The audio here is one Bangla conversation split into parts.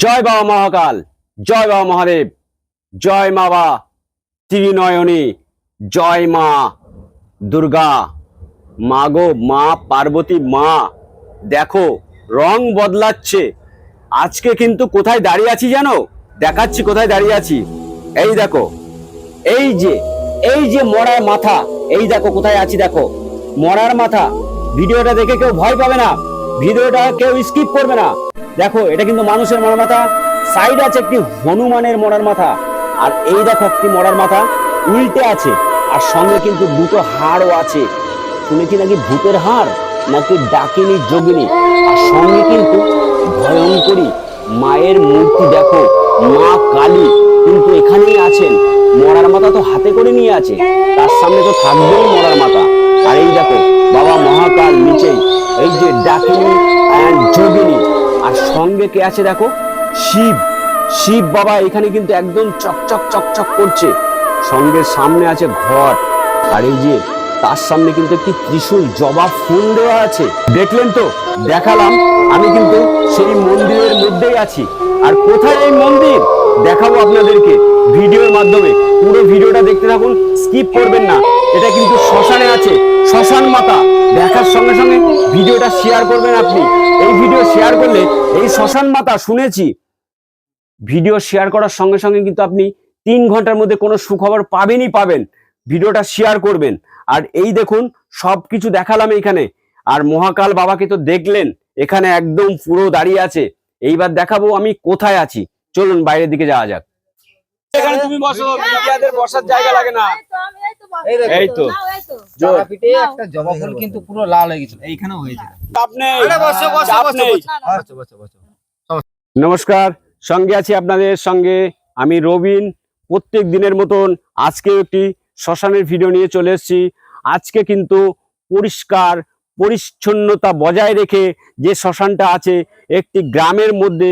জয় বাবা মহাকাল, জয় বাবা মহাদেব, জয় মা বা ত্রিনয়নী, জয় মা দুর্গা, মা গো, মা পার্বতী, মা, দেখো, রং বদলাচ্ছে। আজকে কিন্তু কোথায় দাঁড়িয়ে আছি জানো? দেখাচ্ছি কোথায় দাঁড়িয়ে আছি। এই দেখো, এই যে এই যে মরার মাথা, এই দেখো কোথায় আছি দেখো। মরার মাথা, ভিডিওটা দেখে কেউ ভয় পাবে না, ভিডিওটা কেউ স্কিপ করবে না। দেখো, এটা কিন্তু মানুষের মরার মাথা। সাইড আছে একটি হনুমানের মরার মাথা। আর এই দেখো একটি মরার মাথা, উল্টে আছে। আর সঙ্গে কিন্তু দুটো হাড়ও আছে। শুনেছি নাকি ভূতের হাড়, নাকি ডাকিনী যোগিনী? আর সঙ্গে কিন্তু ভয়ঙ্করী মায়ের মূর্তি দেখো, মা কালী কিন্তু এখানেই আছেন। মরার মাথা তো হাতে করে নিয়ে আছে। তার সামনে তো থাকবেই মরার মাথা। আর এই দেখো, বাবা মহাকাল নিচেই, এই যে ডাকিনী অ্যান্ড যোগিনী। আর সঙ্গে কে আছে দেখো? শিব। শিব বাবা এখানে কিন্তু একদম চকচক চকচক করছে। সঙ্গে সামনে আছে ঘর। আর এই যে তার সামনে কিন্তু একটি ত্রিশূল জবা ফুল দেওয়া আছে। দেখলেন তো? দেখালাম। আমি কিন্তু সেই মন্দিরের মধ্যেই আছি। আর কোথায় এই মন্দির? দেখাবো আপনাদেরকে ভিডিওর মাধ্যমে। পুরো ভিডিওটা দেখতে থাকুন, স্কিপ করবেন না। এটা কিন্তু শ্মশানে আছে, শ্মশান মাতা। দেখার সঙ্গে সঙ্গে ভিডিওটা শেয়ার করবেন আপনি। এই ভিডিও শেয়ার করলে এই শ্মশান মাতা শুনেছি। ভিডিও শেয়ার করার সঙ্গে সঙ্গে কিন্তু আপনি তিন ঘণ্টার মধ্যে কোনো সুখবর পাবেনই পাবেন। ভিডিওটা শেয়ার করবেন। আর এই দেখুন সব কিছু দেখালাম এইখানে আর মহাকাল বাবাকে তো দেখলেন, এখানে একদম পুরো দাঁড়িয়ে আছে। এইবার দেখাবো আমি কোথায় আছি। চলুন বাইরের দিকে যাওয়া যাক। এখানে তুমি বসো মিডিয়াদের বসার জায়গা লাগে না। এই তো। জোর। তারাপীঠে একটা জবা ফুল কিন্তু পুরো লাল হয়ে গেছিল এইখানেও হয়েছিল। চাপ বসো, বসো, চাপ বসো, নেই। বসো, বসো, বসো। নমস্কার সঙ্গে আছি আপনাদের সঙ্গে। আমি রবিন প্রত্যেক দিনের মতন আজকে একটি শ্মশানের ভিডিও নিয়ে চলে এসেছি। আজকে কিন্তু পরিষ্কার পরিচ্ছন্নতা বজায় রেখে যে শ্মশানটা আছে একটি গ্রামের মধ্যে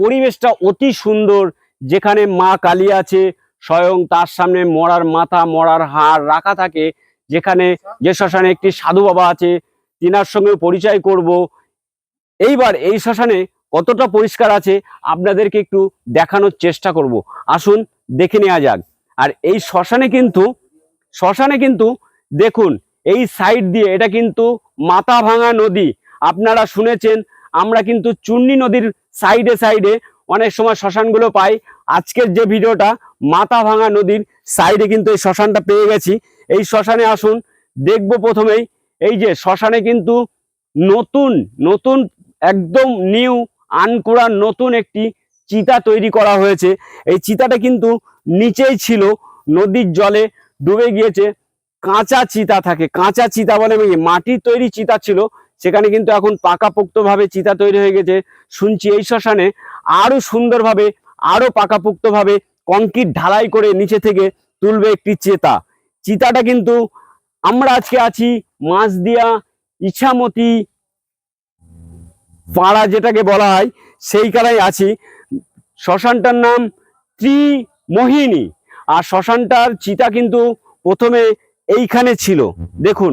পরিবেশটা অতি সুন্দর, যেখানে মা কালী আছে, স্বয়ং তার সামনে মরার মাথা, মরার হাড় রাখা থাকে, যেখানে যে শ্মশানে একটি সাধু বাবা আছে, তিনার সঙ্গে পরিচয় করব। এইবার এই শ্মশানে কতটা পরিষ্কার আছে, আপনাদেরকে একটু দেখানোর চেষ্টা করব। আসুন, দেখে নেওয়া যাক। আর এই শ্মশানে কিন্তু শ্মশানে কিন্তু দেখুন, এই সাইড দিয়ে এটা কিন্তু মাথা ভাঙা নদী। আপনারা শুনেছেন আমরা কিন্তু চুন্নি নদীর সাইডে সাইডে অনেক সময় শ্মশানগুলো পাই। আজকের যে ভিডিওটা, মাথা ভাঙা নদীর সাইডে কিন্তু এই শ্মশানটা পেয়ে গেছি। এই শ্মশানে আসুন, দেখব প্রথমেই, এই যে শ্মশানে কিন্তু নতুন নতুন একদম নিউ আনকোড়া নতুন একটি চিতা তৈরি করা হয়েছে। এই চিতাটা কিন্তু নিচেই ছিল, নদীর জলে ডুবে গিয়েছে। কাঁচা চিতা থাকে, কাঁচা চিতা বলে মাটির তৈরি চিতা ছিল। সেখানে কিন্তু এখন পাকাপোক্তভাবে চিতা তৈরি হয়ে গেছে। শুনছি এই শ্মশানে আরও সুন্দরভাবে, আরও পাকাপোক্তভাবে কংক্রিট ঢালাই করে নিচে থেকে তুলবে একটি চেতা। চিতাটা কিন্তু আমরা আজকে আছি মাছদিয়া ইছামতি পাড়া যেটাকে বলা হয় সেই সেইখানেই আছি। শ্মশানটার নাম ত্রিমোহিনী। আর শ্মশানটার চিতা কিন্তু প্রথমে এইখানে ছিল। দেখুন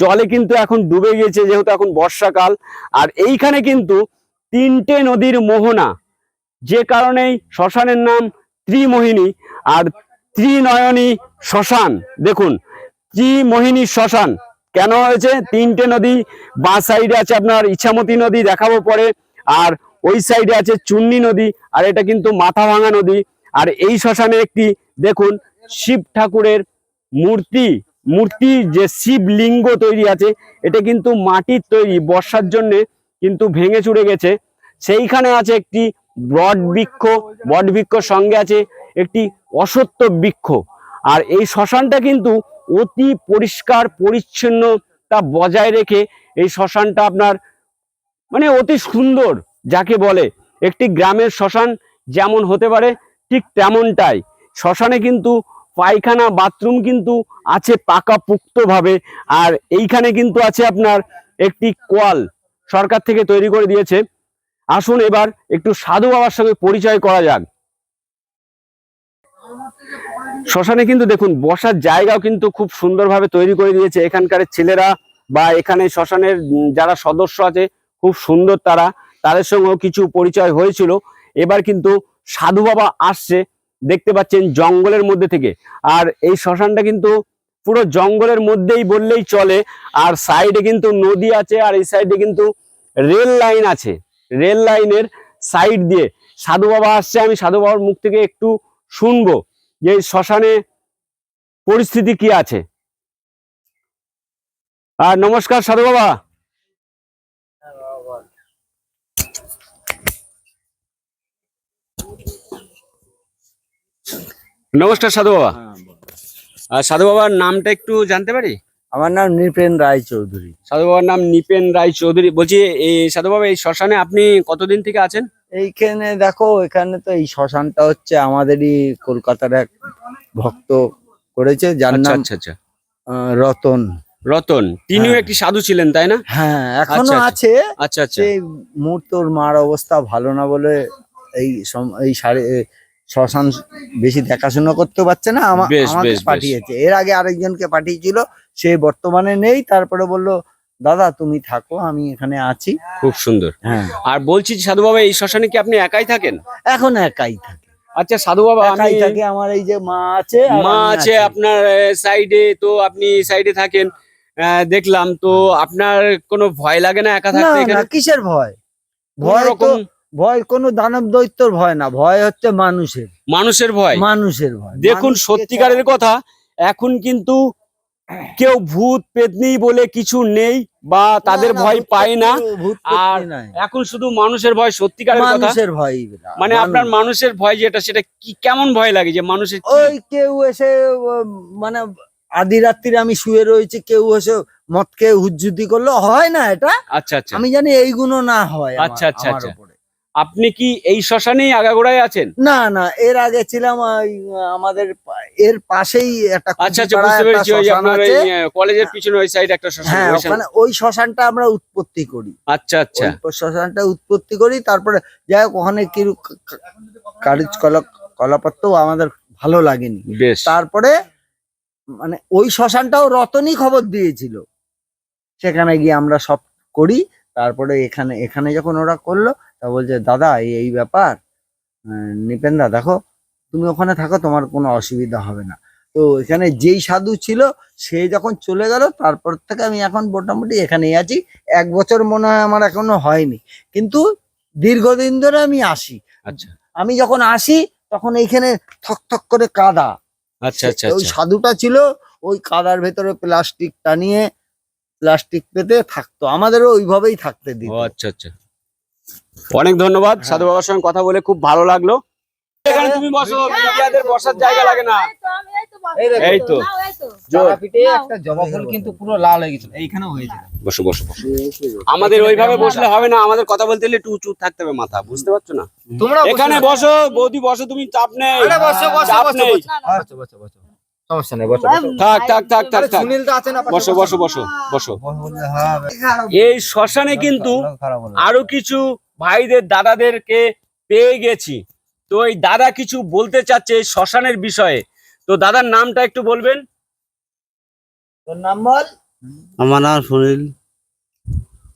জলে কিন্তু এখন ডুবে গিয়েছে যেহেতু এখন বর্ষাকাল। আর এইখানে কিন্তু তিনটে নদীর মোহনা, যে কারণেই শ্মশানের নাম ত্রিমোহিনী আর ত্রিনয়নী শ্মশান। দেখুন, ত্রিমোহিনী শ্মশান কেন হয়েছে? তিনটে নদী, বাঁ সাইডে আছে আপনার ইচ্ছামতি নদী দেখাবো পরে, আর ওই সাইডে আছে চুন্নি নদী, আর এটা কিন্তু মাথা ভাঙা নদী। আর এই শ্মশানে একটি, দেখুন, শিব ঠাকুরের মূর্তি মূর্তি, যে শিবলিঙ্গ তৈরি আছে, এটা কিন্তু মাটির তৈরি, বর্ষার জন্য কিন্তু ভেঙে চুড়ে গেছে। সেইখানে আছে একটি বট বৃক্ষ বট বৃক্ষ সঙ্গে আছে একটি অসত্য বৃক্ষ। আর এই শ্মশানটা কিন্তু অতি পরিষ্কার পরিচ্ছন্নতা বজায় রেখে এই শ্মশানটা আপনার মানে অতি সুন্দর যাকে বলে। একটি গ্রামের শ্মশান যেমন হতে পারে, ঠিক তেমনটাই। শ্মশানে কিন্তু পায়খানা, বাথরুম কিন্তু আছে পাকাপুক্তভাবে। আর এইখানে কিন্তু আছে আপনার একটি কল সরকার থেকে তৈরি করে দিয়েছে। আসুন এবার একটু সাধু বাবার সঙ্গে পরিচয় করা যাক। শ্মশানে কিন্তু দেখুন, বসার জায়গাও কিন্তু খুব সুন্দরভাবে তৈরি করে দিয়েছে। এখানকার ছেলেরা বা এখানে শ্মশানের যারা সদস্য আছে, খুব সুন্দর তারা। তাদের সঙ্গেও কিছু পরিচয় হয়েছিল। এবার কিন্তু সাধু বাবা আসছে। দেখতে পাচ্ছেন জঙ্গলের মধ্যে থেকে। আর এই শ্মশানটা কিন্তু পুরো জঙ্গলের মধ্যেই বললেই চলে। আর সাইডে কিন্তু নদী আছে, আর এই সাইডে কিন্তু রেল লাইন আছে। রেল লাইনের সাইড দিয়ে সাধু বাবা আসছে, আমি সাধু বাবার মুখ থেকে একটু শুনব যে শ্মশানে পরিস্থিতি কি আছে। আর নমস্কার সাধু বাবা। নমস্কার সাধু বাবা। আর সাধু বাবার নামটা একটু জানতে পারি? আমার নাম নৃপেন রায় চৌধুরী সাধু বাবার নাম নিপেন রায় চৌধুরী বলছি এই সাধু বাবা এই শ্মশানে আপনি কতদিন থেকে আছেন? এইখানে দেখো এখানে তো এই শ্মশানটা হচ্ছে আমাদেরই কলকাতার এক ভক্ত করেছে যার আচ্ছা নাম আচ্ছা আচ্ছা। রতন। রতন তিনিও হ্যাঁ। একটি সাধু ছিলেন তাই না? হ্যাঁ এখনও আচ্ছা, আচ্ছা। আছে। আচ্ছা আচ্ছা। সেই মুহূর্তর মার অবস্থা ভালো না বলে এই এই শ্মশান বেশি দেখাশোনা করতে পারছে না আমাকে। পাঠিয়েছে। এর আগে আরেকজনকে পাঠিয়েছিল সে বর্তমানে নেই তারপরে বলল দাদা তুমি থাকো আমি এখানে আছি। খুব সুন্দর। হ্যাঁ। আর বলছি সাধু বাবা এই শ্মশানে কি আপনি একাই থাকেন? এখন একাই থাকে। আচ্ছা সাধু বাবা আমি থাকে আমার এই যে মা আছে মা আছে। আপনার সাইডে তো আপনি সাইডে থাকেন। আহ, দেখলাম তো আপনার কোনো ভয় লাগে না একা থাকতে না এখানে? কিসের ভয়? ভয় তো রকম ভয় কোনো দানব দৈত্যর ভয় না ভয় হচ্ছে মানুষের। মানুষের ভয়। মানুষের ভয়। দেখুন সত্যিকারের কথা এখন কিন্তু কেউ ভূত পেতনি বলে কিছু নেই বা তাদের ভয় পায় না। আর এখন শুধু মানুষের ভয় সত্যিকারের কথা। মানুষের ভয় মানে আপনার মানুষের ভয় যেটা সেটা কি কেমন ভয় লাগে যে মানুষের ওই কেউ এসে মানে আদি রাত্রিরে আমি শুয়ে রয়েছি কেউ এসে মদ খেয়ে হুজ্জুতি করল। হয় না এটা? আচ্ছা আচ্ছা। আমি জানি এইগুলো না হয় আচ্ছা, আচ্ছা, আচ্ছা। আপনি কি এই শ্মশানেই আগাগোড়ায় আছেন? না না এর আগে ছিলাম ওই, আমাদের এর পাশেই একটা আচ্ছা আচ্ছা বুঝতে পেরেছি ওই আপনার আছে। কলেজের পিছনে ওই সাইড একটা শ্মশান হ্যাঁ ওখানে ওই শ্মশানটা আমরা উৎপত্তি করি। আচ্ছা আচ্ছা। শ্মশানটা উৎপত্তি করি তারপরে যাই হোক ওখানে কি কারিজ কলা কলাপত্র আমাদের ভালো লাগেনি। বেশ। তারপরে মানে ওই শ্মশানটাও রতনই খবর দিয়েছিল। সেখানে গিয়ে আমরা সব করি তারপরে এখানে এখানে যখন ওরা করল তা বলছে দাদা এই এই ব্যাপার আহ, নিপেনদা দেখো তুমি ওখানে থাকো তোমার কোনো অসুবিধা হবে না। তো এখানে যেই সাধু ছিল সে যখন চলে গেল তারপর থেকে আমি এখন মোটামুটি এখানেই আছি। এক বছর মনে হয় আমার এখনও হয়নি। কিন্তু দীর্ঘদিন ধরে আমি আসি। আচ্ছা। আমি যখন আসি তখন এইখানে থক থক করে কাদা। আচ্ছা আচ্ছা ওই আচ্ছা সাধুটা ছিল ওই কাদার ভেতরে প্লাস্টিক টানিয়ে প্লাস্টিক পেতে থাকতো। আমাদেরও ওইভাবেই থাকতে দিত। আচ্ছা আচ্ছা। অনেক ধন্যবাদ সাধু বাবার সঙ্গে কথা বলে খুব ভালো লাগল। এখানে তুমি বসো মিডিয়াদের বসার জায়গা লাগে না। এই তো। তারাপীঠে একটা জবা ফুল কিন্তু পুরো লাল হয়ে গেছিল এইখানেও হয়েছিল বসো বসো বসো। আমাদের ওইভাবে বসলে হবে না আমাদের কথা বলতে গেলে একটু উঁচু থাকতে হবে মাথা বুঝতে পারছ না? তোমরা এখানে বসো বৌদি বসো তুমি চাপ নেই। আরে বসো, বসো, চাপ নেই। বসো। বসো বসো বসো। সমস্যা নেই বসো থাক থাক থাক থাক থাক। সুনীল তো আছে না বসো বসো বসো। বসো এই শ্মশানে কিন্তু আরও কিছু ভাইদের দাদাদেরকে পেয়ে গেছি। তো এই দাদা কিছু বলতে চাচ্ছে এই শ্মশানের বিষয়ে। তো দাদার নামটা একটু বলবেন? তোর নাম বল। আমার নাম সুনীল।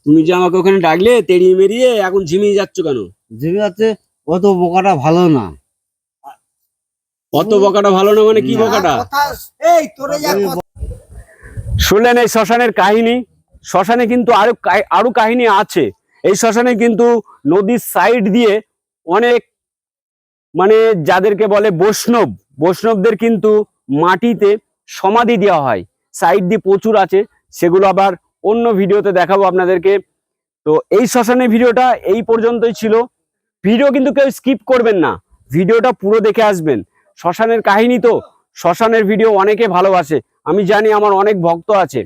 তুমি যে আমাকে ওখানে ডাকলে তেড়িয়ে মেরিয়ে এখন ঝিমিয়ে যাচ্ছ কেন? জিবি আছে অত বোকাটা ভালো না। অত বকাটা ভালো না মানে কি বকাটা? এই তোরে যা কথা- শুনলেন এই শ্মশানের কাহিনী? শ্মশানে কিন্তু আরও আরও কাহিনী আছে। এই শ্মশানে কিন্তু নদীর সাইড দিয়ে অনেক মানে যাদেরকে বলে বৈষ্ণব বৈষ্ণবদের কিন্তু মাটিতে সমাধি দেওয়া হয়। সাইড দিয়ে প্রচুর আছে। সেগুলো আবার অন্য ভিডিওতে দেখাবো আপনাদেরকে। তো এই শ্মশানের ভিডিওটা এই পর্যন্তই ছিল। ভিডিও কিন্তু কেউ স্কিপ করবেন না। ভিডিওটা পুরো দেখে আসবেন। শ্মশানের কাহিনী তো, শ্মশানের ভিডিও অনেকে ভালোবাসে। আমি জানি আমার অনেক ভক্ত আছে।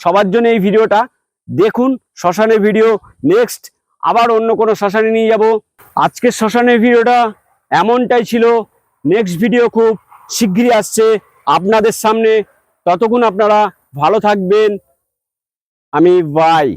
সবার জন্য এই ভিডিওটা। দেখুন, শ্মশানের ভিডিও নেক্সট আবার অন্য কোনো শ্মশানে নিয়ে যাব। আজকের শ্মশানের ভিডিওটা এমনটাই ছিল। নেক্সট ভিডিও খুব শিগগিরই আসছে আপনাদের সামনে। ততক্ষণ আপনারা ভালো থাকবেন। আমি বাই